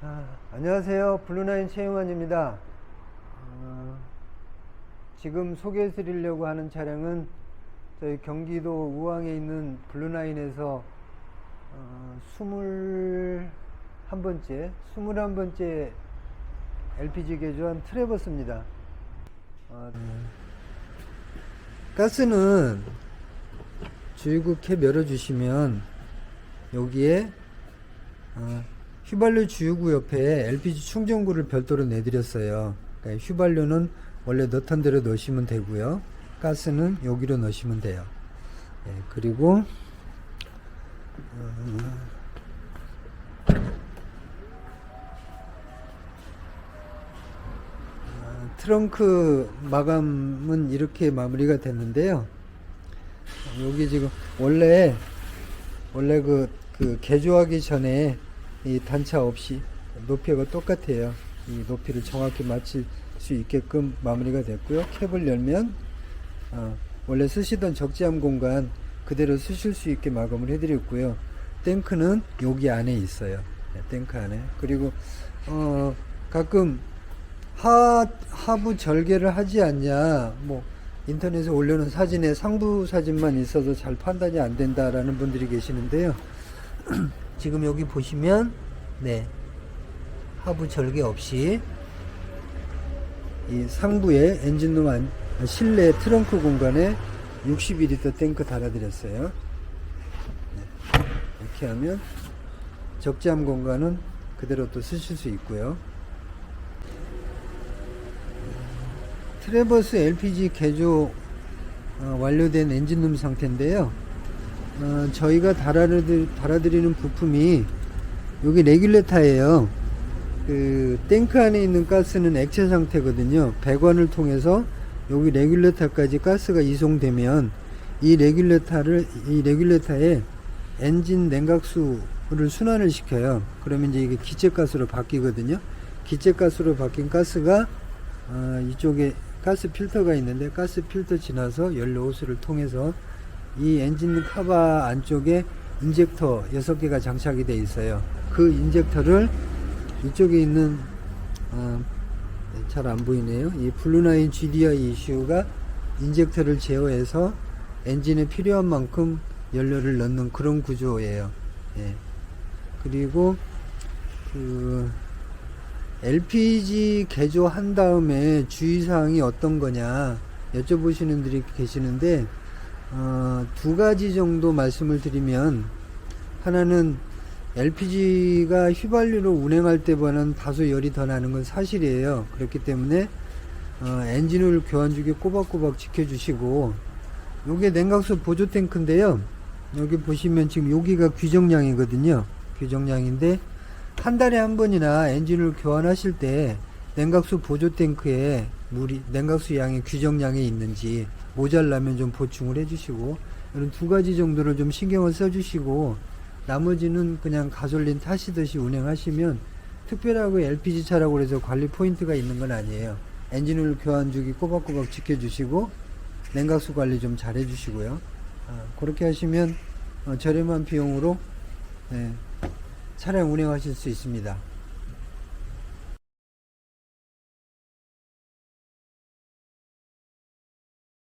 아, 안녕하세요. 블루나인 최용환입니다. 어, 지금 소개해 드리려고 하는 차량은 저희 경기도 우왕에 있는 블루나인에서 어, 21번째, 21번째 LPG 개조한 트레버스입니다. 어, 가스는 주유구 캡 열어주시면 여기에 어, 휘발유 주유구 옆에 LPG 충전구를 별도로 내드렸어요. 그러니까 휘발유는 원래 넣던 대로 넣으시면 되고요. 가스는 여기로 넣으시면 돼요. 예, 그리고 어, 어, 트렁크 마감은 이렇게 마무리가 됐는데요. 여기 지금 원래 원래 그, 그 개조하기 전에 이 단차 없이 높이가 똑같아요. 이 높이를 정확히 맞출 수 있게끔 마무리가 됐고요. 캡을 열면 어, 원래 쓰시던 적재함 공간 그대로 쓰실 수 있게 마감을 해드렸고요. 탱크는 여기 안에 있어요. 네, 탱크 안에. 그리고 어, 가끔 하, 하부 절개를 하지 않냐, 뭐, 인터넷에 올려놓은 사진에 상부 사진만 있어서 잘 판단이 안 된다라는 분들이 계시는데요. 지금 여기 보시면, 네, 하부 절개 없이, 이 상부에 엔진룸 안, 실내 트렁크 공간에 62리터 탱크 달아드렸어요. 네, 이렇게 하면 적재함 공간은 그대로 또 쓰실 수 있고요. 트레버스 LPG 개조 어, 완료된 엔진룸 상태인데요. 어, 저희가 달아드리, 달아드리는 부품이 여기 레귤레터예요. 그 탱크 안에 있는 가스는 액체 상태거든요. 배관을 통해서 여기 레귤레터까지 가스가 이송되면 이 레귤레터를 이 레귤레터에 엔진 냉각수를 순환을 시켜요. 그러면 이제 이게 기체 가스로 바뀌거든요. 기체 가스로 바뀐 가스가 어, 이쪽에 가스 필터가 있는데 가스 필터 지나서 연료 호스를 통해서 이 엔진 카바 안쪽에 인젝터 6개가 장착이 되어 있어요. 그 인젝터를 이쪽에 있는 어, 잘안 보이네요. 이 블루나인 GDI 이슈가 인젝터를 제어해서 엔진에 필요한 만큼 연료를 넣는 그런 구조예요. 예. 그리고 그 LPG 개조한 다음에 주의사항이 어떤 거냐 여쭤보시는 분들이 계시는데 어, 두 가지 정도 말씀을 드리면 하나는 LPG가 휘발유로 운행할 때보다는 다소 열이 더 나는 건 사실이에요. 그렇기 때문에 어, 엔진을 교환 주기 꼬박꼬박 지켜주시고 요게 냉각수 보조 탱크인데요. 여기 보시면 지금 여기가 규정량이거든요. 규정량인데 한 달에 한 번이나 엔진을 교환하실 때 냉각수 보조 탱크에 물이 냉각수 양이 규정량에 있는지 모자라면 좀 보충을 해주시고 이런 두 가지 정도를 좀 신경을 써주시고 나머지는 그냥 가솔린 타시듯이 운행하시면 특별하고 LPG 차라고 해서 관리 포인트가 있는 건 아니에요. 엔진을 교환 주기 꼬박꼬박 지켜주시고 냉각수 관리 좀 잘 해주시고요. 아, 그렇게 하시면 어, 저렴한 비용으로 네, 차량 운행하실 수 있습니다.